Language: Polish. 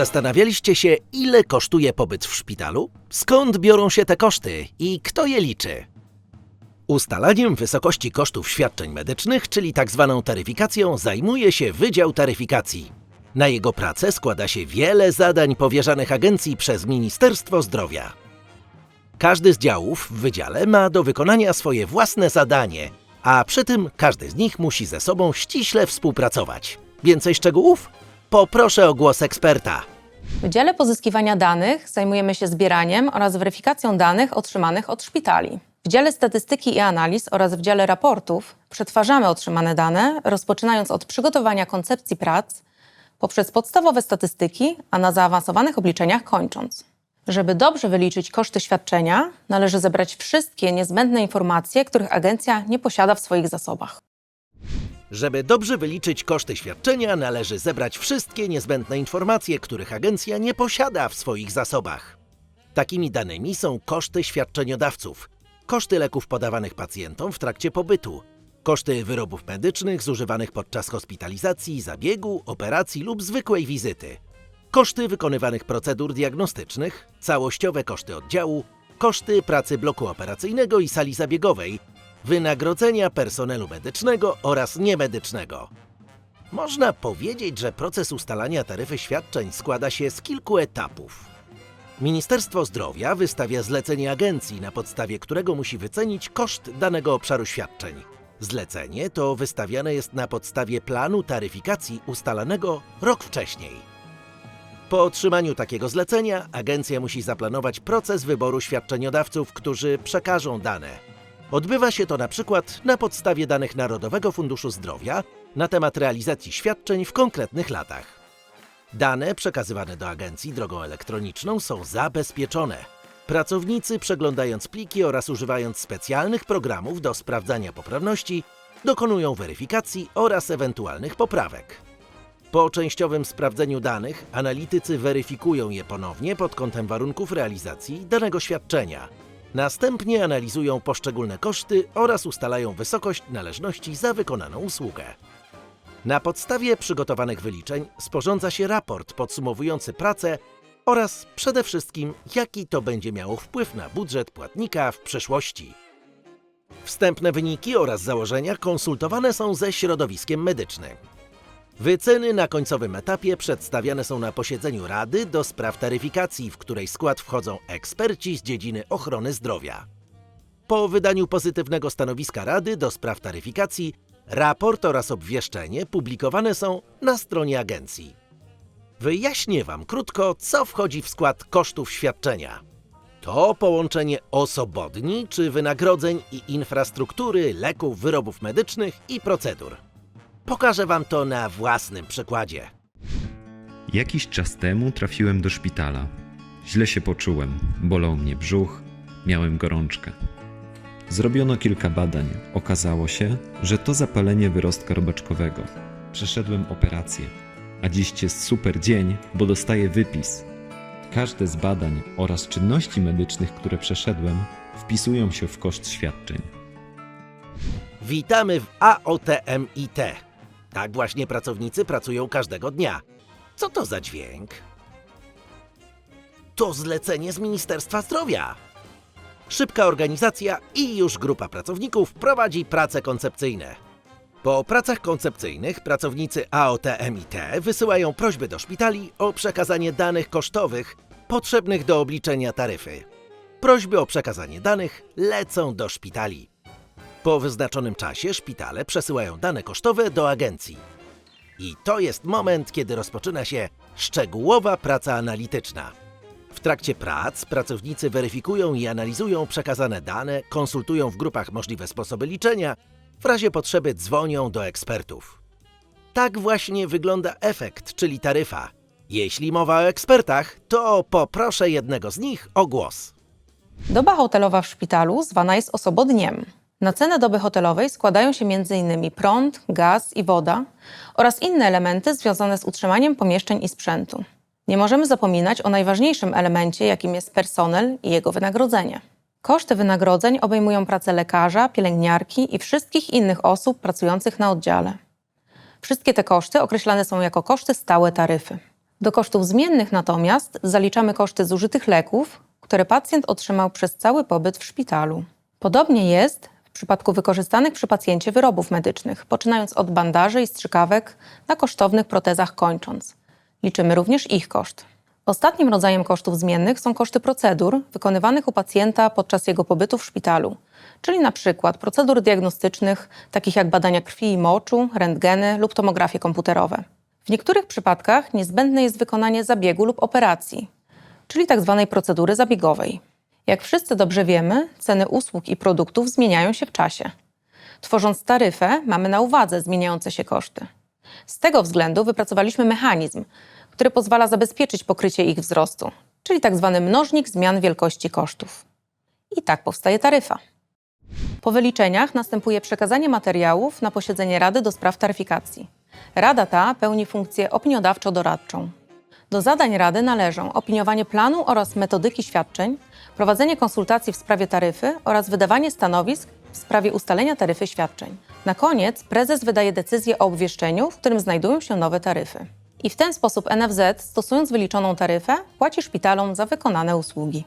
Zastanawialiście się, ile kosztuje pobyt w szpitalu? Skąd biorą się te koszty i kto je liczy? Ustalaniem wysokości kosztów świadczeń medycznych, czyli tzw. taryfikacją, zajmuje się Wydział Taryfikacji. Na jego pracę składa się wiele zadań powierzanych agencji przez Ministerstwo Zdrowia. Każdy z działów w wydziale ma do wykonania swoje własne zadanie, a przy tym każdy z nich musi ze sobą ściśle współpracować. Więcej szczegółów? Poproszę o głos eksperta. W dziale pozyskiwania danych zajmujemy się zbieraniem oraz weryfikacją danych otrzymanych od szpitali. W dziale statystyki i analiz oraz w dziale raportów przetwarzamy otrzymane dane, rozpoczynając od przygotowania koncepcji prac, poprzez podstawowe statystyki, a na zaawansowanych obliczeniach kończąc. Żeby dobrze wyliczyć koszty świadczenia, należy zebrać wszystkie niezbędne informacje, których agencja nie posiada w swoich zasobach. Żeby dobrze wyliczyć koszty świadczenia, należy zebrać wszystkie niezbędne informacje, których agencja nie posiada w swoich zasobach. Takimi danymi są koszty świadczeniodawców, koszty leków podawanych pacjentom w trakcie pobytu, koszty wyrobów medycznych zużywanych podczas hospitalizacji, zabiegu, operacji lub zwykłej wizyty, koszty wykonywanych procedur diagnostycznych, całościowe koszty oddziału, koszty pracy bloku operacyjnego i sali zabiegowej, wynagrodzenia personelu medycznego oraz niemedycznego. Można powiedzieć, że proces ustalania taryfy świadczeń składa się z kilku etapów. Ministerstwo Zdrowia wystawia zlecenie agencji, na podstawie którego musi wycenić koszt danego obszaru świadczeń. Zlecenie to wystawiane jest na podstawie planu taryfikacji ustalanego rok wcześniej. Po otrzymaniu takiego zlecenia agencja musi zaplanować proces wyboru świadczeniodawców, którzy przekażą dane. Odbywa się to na przykład na podstawie danych Narodowego Funduszu Zdrowia na temat realizacji świadczeń w konkretnych latach. Dane przekazywane do agencji drogą elektroniczną są zabezpieczone. Pracownicy, przeglądając pliki oraz używając specjalnych programów do sprawdzania poprawności, dokonują weryfikacji oraz ewentualnych poprawek. Po częściowym sprawdzeniu danych, analitycy weryfikują je ponownie pod kątem warunków realizacji danego świadczenia. Następnie analizują poszczególne koszty oraz ustalają wysokość należności za wykonaną usługę. Na podstawie przygotowanych wyliczeń sporządza się raport podsumowujący pracę oraz przede wszystkim, jaki to będzie miało wpływ na budżet płatnika w przyszłości. Wstępne wyniki oraz założenia konsultowane są ze środowiskiem medycznym. Wyceny na końcowym etapie przedstawiane są na posiedzeniu Rady do spraw taryfikacji, w której skład wchodzą eksperci z dziedziny ochrony zdrowia. Po wydaniu pozytywnego stanowiska Rady do spraw taryfikacji, raport oraz obwieszczenie publikowane są na stronie agencji. Wyjaśnię Wam krótko, co wchodzi w skład kosztów świadczenia. To połączenie osobodni czy wynagrodzeń i infrastruktury, leków, wyrobów medycznych i procedur. Pokażę Wam to na własnym przykładzie. Jakiś czas temu trafiłem do szpitala. Źle się poczułem, bolał mnie brzuch, miałem gorączkę. Zrobiono kilka badań. Okazało się, że to zapalenie wyrostka robaczkowego. Przeszedłem operację, a dziś jest super dzień, bo dostaję wypis. Każde z badań oraz czynności medycznych, które przeszedłem, wpisują się w koszt świadczeń. Witamy w AOTMIT. Tak właśnie pracownicy pracują każdego dnia. Co to za dźwięk? To zlecenie z Ministerstwa Zdrowia. Szybka organizacja i już grupa pracowników prowadzi prace koncepcyjne. Po pracach koncepcyjnych pracownicy AOTMIT wysyłają prośby do szpitali o przekazanie danych kosztowych potrzebnych do obliczenia taryfy. Prośby o przekazanie danych lecą do szpitali. Po wyznaczonym czasie szpitale przesyłają dane kosztowe do agencji. I to jest moment, kiedy rozpoczyna się szczegółowa praca analityczna. W trakcie prac pracownicy weryfikują i analizują przekazane dane, konsultują w grupach możliwe sposoby liczenia, w razie potrzeby dzwonią do ekspertów. Tak właśnie wygląda efekt, czyli taryfa. Jeśli mowa o ekspertach, to poproszę jednego z nich o głos. Doba hotelowa w szpitalu zwana jest osobodniem. Na cenę doby hotelowej składają się m.in. prąd, gaz i woda oraz inne elementy związane z utrzymaniem pomieszczeń i sprzętu. Nie możemy zapominać o najważniejszym elemencie, jakim jest personel i jego wynagrodzenie. Koszty wynagrodzeń obejmują pracę lekarza, pielęgniarki i wszystkich innych osób pracujących na oddziale. Wszystkie te koszty określane są jako koszty stałe taryfy. Do kosztów zmiennych natomiast zaliczamy koszty zużytych leków, które pacjent otrzymał przez cały pobyt w szpitalu. Podobnie jest w przypadku wykorzystanych przy pacjencie wyrobów medycznych, poczynając od bandaży i strzykawek na kosztownych protezach kończąc. Liczymy również ich koszt. Ostatnim rodzajem kosztów zmiennych są koszty procedur wykonywanych u pacjenta podczas jego pobytu w szpitalu, czyli na przykład procedur diagnostycznych takich jak badania krwi i moczu, rentgeny lub tomografie komputerowe. W niektórych przypadkach niezbędne jest wykonanie zabiegu lub operacji, czyli tzw. procedury zabiegowej. Jak wszyscy dobrze wiemy, ceny usług i produktów zmieniają się w czasie. Tworząc taryfę, mamy na uwadze zmieniające się koszty. Z tego względu wypracowaliśmy mechanizm, który pozwala zabezpieczyć pokrycie ich wzrostu, czyli tzw. mnożnik zmian wielkości kosztów. I tak powstaje taryfa. Po wyliczeniach następuje przekazanie materiałów na posiedzenie Rady do spraw taryfikacji. Rada ta pełni funkcję opiniodawczo-doradczą. Do zadań Rady należą opiniowanie planu oraz metodyki świadczeń, prowadzenie konsultacji w sprawie taryfy oraz wydawanie stanowisk w sprawie ustalenia taryfy świadczeń. Na koniec prezes wydaje decyzję o obwieszczeniu, w którym znajdują się nowe taryfy. I w ten sposób NFZ, stosując wyliczoną taryfę, płaci szpitalom za wykonane usługi.